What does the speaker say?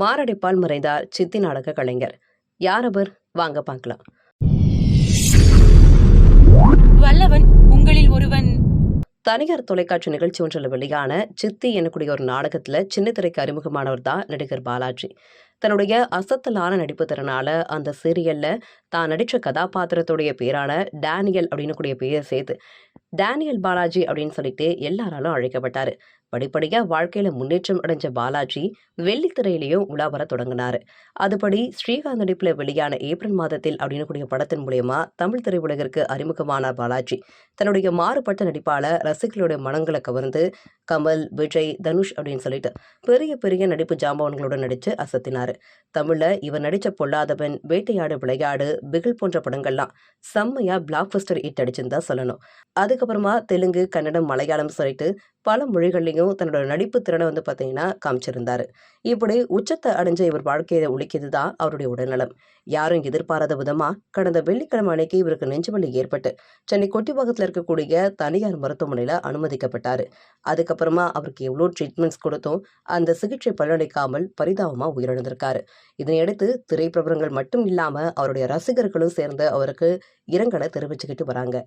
மாரடைப்பால் மறைந்தார் சித்தி நாடக கலைஞர். யார் அவர்? வாங்க பார்க்கலாம். வல்லவன் உங்களில் ஒருவன். தனியார் தொலைக்காட்சி நிகழ்ச்சி ஒன்றில் வெளியான சித்தி எனக்கூடிய ஒரு நாடகத்துல சின்ன திரைக்கு அறிமுகமானவர் தான் நடிகர் பாலாஜி. தன்னுடைய அசத்தலான நடிப்பு திறனால அந்த சீரியல்ல தான் நடித்த கதாபாத்திரத்துடைய பேரான டேனியல் அப்படின்னு கூடிய பேரை சேர்த்து டேனியல் பாலாஜி அப்படின்னு சொல்லிட்டு எல்லாராலும் அழைக்கப்பட்டாரு. படிப்படியாக வாழ்க்கையில் முன்னேற்றம் அடைஞ்ச பாலாஜி வெள்ளித்திரையிலையும் உலா வர தொடங்கினார். அதுபடி ஸ்ரீகாந்த் நடிப்பில் வெளியான ஏப்ரல் மாதத்தில் அப்படின்னு கூடிய படத்தின் மூலயமா தமிழ் திரையுலகிற்கு அறிமுகமான பாலாஜி தன்னுடைய மாறுபட்ட நடிப்பால் ரசிகர்களுடைய மனங்களை கவர்ந்து கமல் விஜய் தனுஷ் அப்படின்னு சொல்லிட்டு பெரிய பெரிய நடிப்பு ஜாம்பவன்களுடன் நடித்து அசத்தினார். தமிழில் இவர் நடித்த பொல்லாதவன் வேட்டையாடு விளையாடு பிகில் போன்ற படங்கள்லாம் செம்மையாக பிளாக் பஸ்டர் ஹிட் அடிச்சுன்னு தான் சொல்லணும். அதுக்கப்புறமா தெலுங்கு கன்னடம் மலையாளம் சொல்லிட்டு பல மொழிகள்லையும் தன்னோட நடிப்பு திறனை வந்து பார்த்தீங்கன்னா காமிச்சிருந்தார். இப்படி உச்சத்தை அடைஞ்ச இவர் வாழ்க்கையை ஒழிக்கிறது தான் அவருடைய உடல்நலம். யாரும் எதிர்பாராத விதமாக கடந்த வெள்ளிக்கிழமை அன்னைக்கு இவருக்கு நெஞ்சுவலி ஏற்பட்டு சென்னை கொட்டிவாகத்தில் இருக்கக்கூடிய தனியார் மருத்துவமனையில் அனுமதிக்கப்பட்டார். அதுக்கப்புறமா அவருக்கு எவ்வளோ ட்ரீட்மெண்ட்ஸ் கொடுத்தும் அந்த சிகிச்சை பலனளிக்காமல் பரிதாபமாக உயிரிழந்திருக்காரு. இதனையடுத்து திரைப்பிரபலங்கள் மட்டும் இல்லாமல் அவருடைய ரசிகர்களும் சேர்ந்து அவருக்கு இரங்கலை தெரிவிச்சுக்கிட்டு வராங்க.